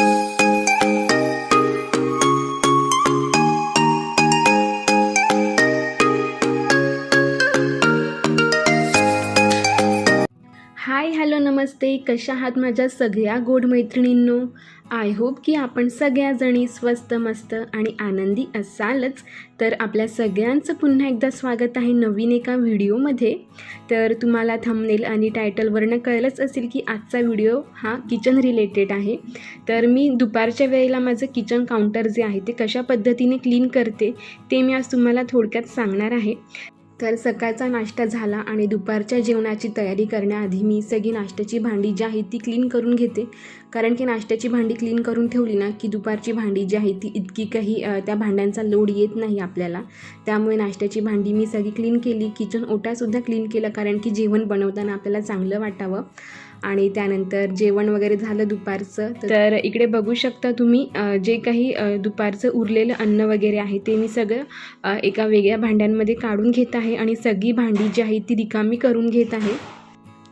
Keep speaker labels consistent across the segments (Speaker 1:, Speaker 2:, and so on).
Speaker 1: हाय नमस्ते. कशा आहात माझ्या सगळ्या गोड मैत्रिणींनो? आय होप की आपण सगळ्याजणी स्वस्त मस्त आणि आनंदी असालच. तर आपल्या सगळ्यांचं पुन्हा एकदा स्वागत आहे नवीन एका व्हिडिओमध्ये. तर तुम्हाला थंबनेल आणि टायटलवरनं कळलंच असेल की आजचा व्हिडिओ हा किचन रिलेटेड आहे. तर मी दुपारच्या वेळेला माझं किचन काउंटर जे आहे ते कशा पद्धतीने क्लीन करते ते मी आज तुम्हाला थोडक्यात सांगणार आहे. तर सकाळचा नाश्ता झाला आणि दुपारच्या जेवणाची तयारी करण्याआधी मी सगळी नाश्त्याची भांडी जी आहे ती क्लीन करून घेते. कारण की नाश्त्याची भांडी क्लीन करून ठेवली ना की दुपारची भांडी जी आहे ती इतकी काही त्या भांड्यांचा लोड येत नाही आपल्याला. त्यामुळे नाश्त्याची भांडी मी सगळी क्लीन केली. किचन ओटासुद्धा क्लीन केलं कारण की जेवण बनवताना आपल्याला चांगलं वाटावं. आणि त्यानंतर जेवण वगैरे झालं दुपारचं तर इकडे बघू शकता तुम्ही जे काही दुपारचं उरलेलं अन्न वगैरे आहे ते मी सगळं एका वेगळ्या भांड्यांमध्ये काढून घेत आहे आणि सगळी भांडी जी आहे ती रिकामी करून घेत आहे.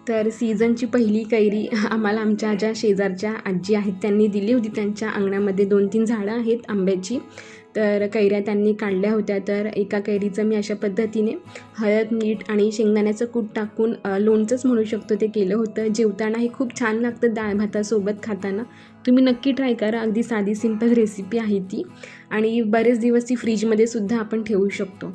Speaker 1: तर सीझनची पहिली कैरी आम्हाला आमच्या ज्या शेजारच्या आजी आहेत त्यांनी दिली होती. त्यांच्या अंगणामध्ये दोन तीन झाडं आहेत आंब्याची. तर कैऱ्या त्यांनी काढल्या होत्या. तर एका कैरीचं मी अशा पद्धतीने हळद मीठ आणि शेंगदाण्याचं कूट टाकून लोणचंच म्हणू शकतो ते केलं होतं. जेवताना हे खूप छान लागतं डाळ भातासोबत खाताना. तुम्ही नक्की ट्राय करा. अगदी साधी सिंपल रेसिपी आहे ती. आणि बरेच दिवस ती फ्रीजमध्ये सुद्धा आपण ठेवू शकतो.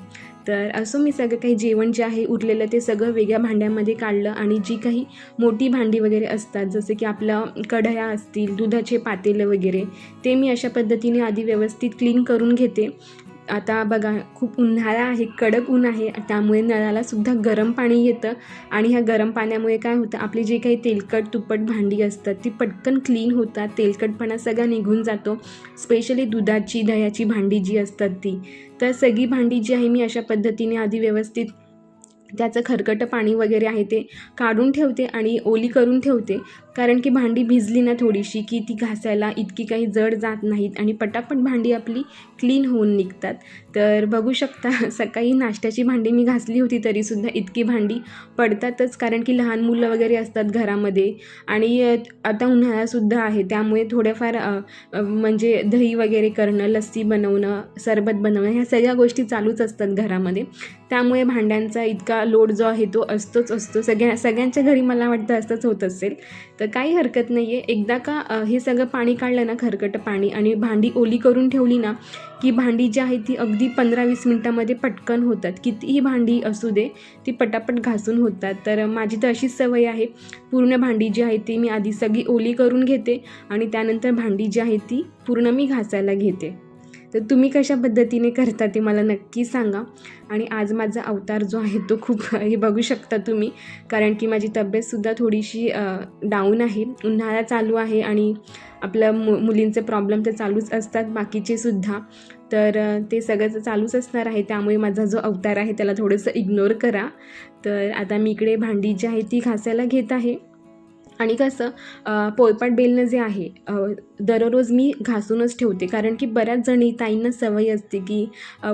Speaker 1: तर असं मी सगळं काही जेवण जे आहे उरलेलं ते सगळं वेगळ्या भांड्यामध्ये काढलं आणि जी काही मोठी भांडी वगैरे असतात जसं की आपलं कढया असतील दुधाचे पातेलं वगैरे ते मी अशा पद्धतीने आधी व्यवस्थित क्लीन करून घेते. आता बघा खूप उन्हाळा आहे कडक ऊन आहे त्यामुळे नळाला सुद्धा गरम पाणी येतं. आणि ह्या गरम पाण्यामुळे काय होतं आपली जे काही तेलकट तुपट भांडी असतात ती पटकन क्लीन होतात तेलकटपणा सगळा निघून जातो. स्पेशली दुधाची दह्याची भांडी जी असतात ती. तर सगळी भांडी जी आहे मी अशा पद्धतीने आधी व्यवस्थित त्याचं खरकटं पाणी वगैरे आहे ते काढून ठेवते आणि ओली करून ठेवते. कारण की भांडी भिजली ना थोडीशी की ती घासायला इतकी काही जड जात नाहीत आणि पटापट भांडी आपली क्लीन होऊन निघतात. तर बघू शकता सकाळी नाश्त्याची भांडी मी घासली होती तरीसुद्धा इतकी भांडी पडतातच कारण की लहान मुलं वगैरे असतात घरामध्ये आणि आता उन्हाळासुद्धा आहे त्यामुळे थोड्याफार म्हणजे दही वगैरे करणं लस्सी बनवणं सरबत बनवणं ह्या सगळ्या गोष्टी चालूच असतात घरामध्ये. त्यामुळे भांड्यांचा इतका लोड जो आहे तो असतोच असतो. सगळ्या सगळ्यांच्या घरी मला वाटतं असंच होत असेल. तर तर काही हरकत नाही आहे एकदा का हे सगळं पाणी काढलं ना खरकटं पाणी आणि भांडी ओली करून ठेवली ना की भांडी जी आहे ती अगदी पंधरा वीस मिनटामध्ये पटकन होतात. कितीही भांडी असू दे ती पटापट घासून होतात. तर माझी तर अशीच सवय आहे. पूर्ण भांडी जी आहे ती मी आधी सगळी ओली करून घेते आणि त्यानंतर भांडी जी आहे ती पूर्ण मी घासायला घेते. तर तुम्ही कशा पद्धतीने करता ते मला नक्की सांगा. आणि आज माझा अवतार जो आहे तो खूप हे बघू शकता तुम्ही. कारण की माझी तब्येतसुद्धा थोडीशी डाऊन आहे. उन्हाळा चालू आहे आणि आपलं मु मुलींचे प्रॉब्लेम तर चालूच असतात बाकीचे सुद्धा. तर ते सगळं चालूच असणार आहे. त्यामुळे माझा जो अवतार आहे त्याला थोडंसं इग्नोर करा. तर आता मी इकडे भांडी जी आहे ती घासायला घेत आहे. आणि कसं पोळपाट बेलणं जे आहे दररोज मी घासूनच ठेवते. कारण की बऱ्याच जणी ताईंना सवय असते की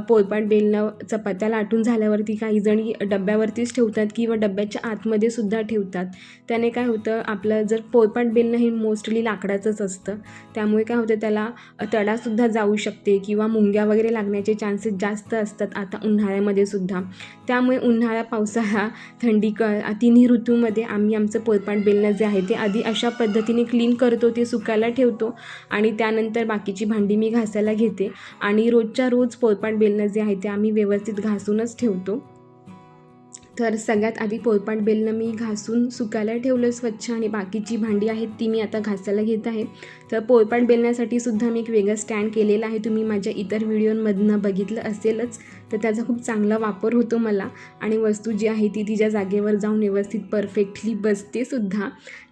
Speaker 1: पोळपाट बेलणं चपात्या लाटून झाल्यावरती काही जणी डब्यावरतीच ठेवतात किंवा डब्याच्या आतमध्ये सुद्धा ठेवतात. त्याने काय होतं आपलं जर पोळपाट बेलणं हे मोस्टली लाकडाचंच असतं. त्यामुळे काय होतं त्याला तडासुद्धा जाऊ शकते किंवा मुंग्या वगैरे लागण्याचे चान्सेस जास्त असतात आता उन्हाळ्यामध्ये सुद्धा. त्यामुळे उन्हाळा पावसाळा थंडी क तिन्ही ऋतूमध्ये आम्ही आमचं पोळपाट बेलणं जे आहे ते आधी अशा पद्धतीने क्लीन करतो ते सुकायला ठेवतो आणि त्यानंतर बाकीची भांडी मी घासायला घेते. आणि रोजच्या रोज पोळपाट बेलणं जे आहे ते आम्ही व्यवस्थित घासूनच ठेवतो. तर सगळ्यात आधी पोळपाट बेलनं मी घासून सुकायला ठेवलं स्वच्छ आणि बाकीची भांडी आहेत ती मी आता घासायला घेत आहे. तर पोळपाट बेलण्यासाठी सुद्धा मी एक वेगळं स्टँड केलेलं आहे. तुम्ही माझ्या इतर व्हिडिओमधनं बघितलं असेलच. तर त्याचा खूप चांगला वापर होतो मला. आणि वस्तू जी आहे ती तिच्या जागेवर जाऊन व्यवस्थित परफेक्टली बसते सुद्धा.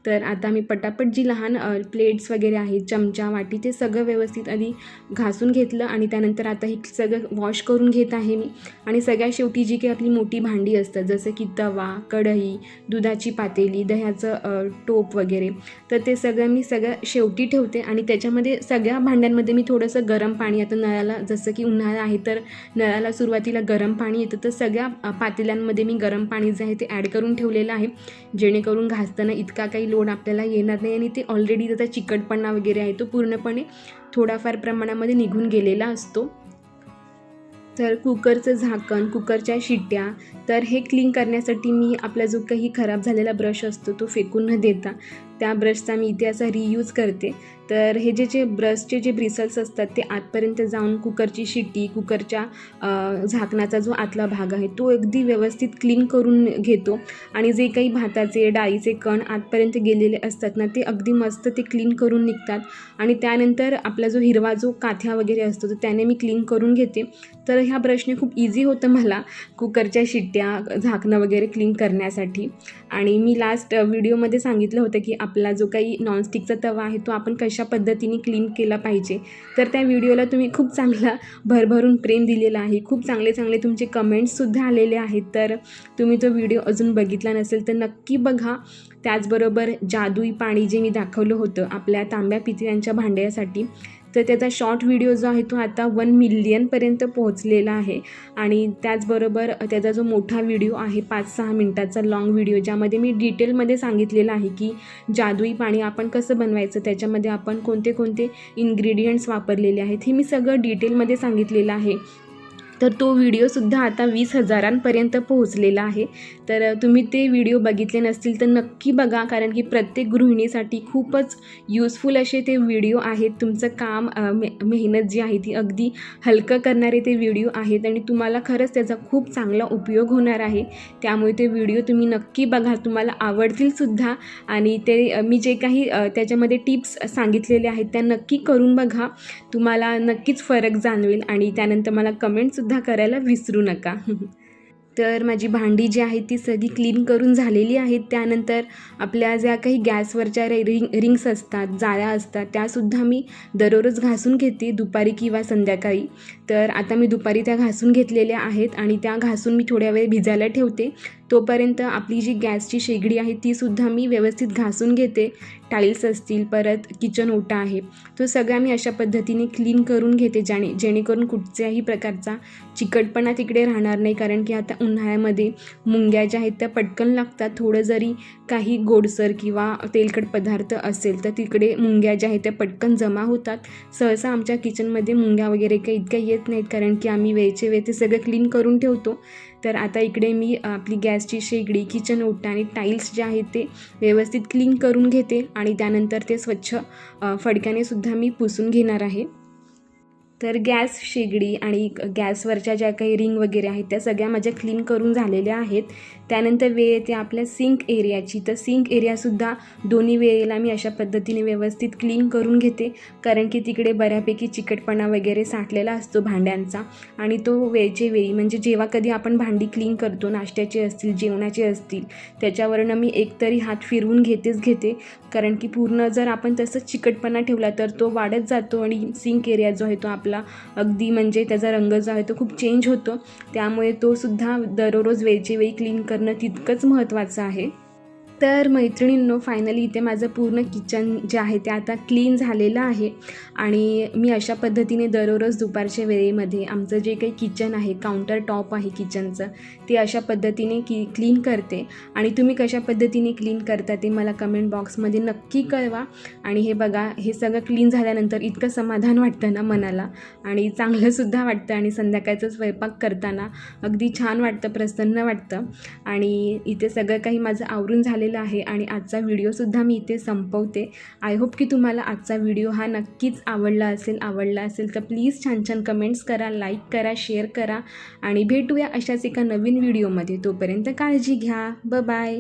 Speaker 1: तर आता मी पटापट जी लहान प्लेट्स वगैरे आहेत चमचा वाटी ते सगळं व्यवस्थित आधी घासून घेतलं आणि त्यानंतर आता हे सगळं वॉश करून घेत आहे मी. आणि सगळ्या शेवटी जी काही आपली मोठी भांडी असतात जसं की तवा कढई दुधाची पातेली दह्याचं टोप वगैरे तर ते सगळं मी सगळं शेवटी ठेवते आणि त्याच्यामध्ये सगळ्या भांड्यांमध्ये मी थोडंसं गरम पाणी आता नळाला जसं की उन्हाळा आहे तर नळाला सुरुवातीला गरम पाणी येतं तर सगळ्या पातेल्यांमध्ये मी गरम पाणी जे आहे ते ॲड करून ठेवलेलं आहे जेणेकरून घासताना इतका काही लोड आपल्याला येणार नाही आणि ते ऑलरेडी त्याचा चिकटपणा वगैरे आहे तो पूर्णपणे थोडाफार प्रमाणामध्ये निघून गेलेला असतो. तर कुकरचं झाकण कुकरच्या शिट्ट्या तर हे क्लीन करण्यासाठी मी आपला जो काही खराब झालेला ब्रश असतो तो फेकून न देता त्या ब्रशचा मी इथे असा रियूज करते. तर हे जे जे ब्रशचे जे ब्रिसल्स असतात ते आतपर्यंत जाऊन कुकरची शिट्टी कुकरच्या झाकणाचा जो आतला भाग आहे तो अगदी व्यवस्थित क्लीन करून घेतो. आणि जे काही भाताचे डाळीचे कण आतपर्यंत गेलेले असतात ना ते अगदी मस्त ते क्लीन करून निघतात. आणि त्यानंतर आपला जो हिरवा जो काथ्या वगैरे असतो तर त्याने मी क्लीन करून घेते. तर ह्या ब्रशने खूप इझी होतं मला कुकरच्या शिट्ट्या झाकणं वगैरे क्लीन करण्यासाठी. आणि मी लास्ट व्हिडिओमध्ये सांगितलं होतं की आपला जो काही नॉनस्टिकचा तवा आहे तो आपण कशा पद्धतीने क्लीन केला पाहिजे? तर त्या व्हिडिओला तुम्ही खूप चांगला भरभरून प्रेम दिलेला आहे. खूप चांगले चांगले तुमचे कमेंट्ससुद्धा आलेले आहेत. तर तुम्ही तो व्हिडिओ अजून बघितला नसेल तर नक्की बघा. त्याचबरोबर जादुई पाणी जे मी दाखवलं होतं आपल्या तांब्या पितळ्यांच्या भांड्यासाठी तर त्याचा शॉर्ट व्हिडिओ जो आहे तो आता वन मिलियनपर्यंत पोहोचलेला आहे. आणि त्याचबरोबर त्याचा जो मोठा व्हिडिओ आहे पाच सहा मिनटाचा लाँग व्हिडिओ ज्यामध्ये मी डिटेलमध्ये सांगितलेलं आहे की जादुई पाणी आपण कसं बनवायचं त्याच्यामध्ये आपण कोणते कोणते इन्ग्रेडियंट्स वापरलेले आहेत हे मी सगळं डिटेलमध्ये सांगितलेलं आहे. तर तो व्हिडिओसुद्धा आता वीस हजारांपर्यंत पोहोचलेला आहे. तर तुम्ही ते व्हिडिओ बघितले नसतील तर नक्की बघा कारण की प्रत्येक गृहिणीसाठी खूपच यूजफुल असे ते व्हिडिओ आहेत. तुमचं काम मे मेहनत जी आहे ती अगदी हलकं करणारे ते व्हिडिओ आहेत आणि तुम्हाला खरंच त्याचा खूप चांगला उपयोग होणार आहे. त्यामुळे ते व्हिडिओ तुम्ही नक्की बघा तुम्हाला आवडतीलसुद्धा आणि ते मी जे काही त्याच्यामध्ये टिप्स सांगितलेले आहेत त्या नक्की करून बघा. तुम्हाला नक्कीच फरक जाणवेल आणि त्यानंतर मला कमेंटसुद्धा सुद्धा करायला विसरू नका. तर माझी भांडी जी आहेत ती सगळी क्लीन करून झालेली आहेत. त्यानंतर आपल्या ज्या काही गॅसवरच्या रे रिंग रिंग्स असतात जाळ्या असतात त्यासुद्धा मी दररोज घासून घेते दुपारी किंवा संध्याकाळी. तर आता मी दुपारी त्या घासून घेतलेल्या आहेत आणि त्या घासून मी थोड्या वेळ भिजायला ठेवते. तोपर्यंत आपली जी गॅसची शेगडी आहे तीसुद्धा मी व्यवस्थित घासून घेते. टाईल्स असतील परत किचन ओटा आहे. तो सगळा मी अशा पद्धतीने क्लीन करून घेते ज्याने जेणेकरून कुठच्याही प्रकारचा चिकटपणा तिकडे राहणार नाही. कारण की आता उन्हाळ्यामध्ये मुंग्या ज्या आहेत त्या पटकन लागतात. थोडं जरी काही गोडसर किंवा तेलकट पदार्थ असेल तर तिकडे मुंग्या ज्या आहेत त्या पटकन जमा होतात. सहसा आमच्या किचनमध्ये मुंग्या वगैरे काही इतक्या येत नाहीत कारण की आम्ही वेळचे वेळ ते सगळं क्लीन करून ठेवतो. तर आता इकडे मी आपली गॅसची शेगडी किचन ओटा आणि टाईल्स जे आहेत ते व्यवस्थित क्लीन करून घेते आणि त्यानंतर ते स्वच्छ फडक्यानेसुद्धा फडक्याने सुद्धा मी पुसून घेणार आहे. तर गॅस शेगडी आणि गॅसवरच्या ज्या काही रिंग वगैरे आहेत त्या सगळ्या माझ्या क्लीन करून झालेल्या आहेत. त्यानंतर वेळ येते आपल्या सिंक एरियाची. तर सिंक एरियासुद्धा दोन्ही वेळेला मी अशा पद्धतीने व्यवस्थित क्लीन करून घेते. कारण की तिकडे बऱ्यापैकी चिकटपणा वगैरे साठलेला असतो भांड्यांचा. आणि तो वेळचे वेळी म्हणजे जेव्हा कधी आपण भांडी क्लीन करतो नाश्त्याचे असतील जेवणाचे असतील त्याच्यावरनं मी एकतरी हात फिरवून घेतेच घेते. कारण की पूर्ण जर आपण तसंच चिकटपणा ठेवला तर तो वाढत जातो आणि सिंक एरिया जो आहे तो आपला अगदी म्हणजे त्याचा रंग जो आहे तो खूप चेंज होतो. त्यामुळे तो सुद्धा दररोज वेळचे वेळी क्लीन कर करणं तितकंच महत्त्वाचं आहे. तर मैत्रिणींनो फायनली इथे माझं पूर्ण किचन जे आहे ते आता क्लीन झालेलं आहे. आणि मी अशा पद्धतीने दररोज दुपारच्या वेळेमध्ये आमचं जे काही किचन आहे काउंटर टॉप आहे किचनचं ते अशा पद्धतीने की क्लीन करते. आणि तुम्ही कशा पद्धतीने क्लीन करता ते मला कमेंट बॉक्समध्ये नक्की कळवा. आणि हे बघा हे सगळं क्लीन झाल्यानंतर इतकं समाधान वाटतं ना मनाला. आणि चांगलंसुद्धा वाटतं आणि संध्याकाळचं स्वयंपाक करताना अगदी छान वाटतं प्रसन्न वाटतं. आणि इथे सगळं काही माझं आवरून झालेलं आहे आणि आजचा व्हिडिओसुद्धा मी इथे संपवते. आय होप की तुम्हाला आजचा व्हिडिओ हा नक्कीच आवडला असेल आवडला असेल तर प्लीज छान छान कमेंट्स करा लाईक करा शेअर करा आणि भेटूया अशाच एका नवीन व्हिडिओमध्ये तोपर्यंत काळजी घ्या. ब बाय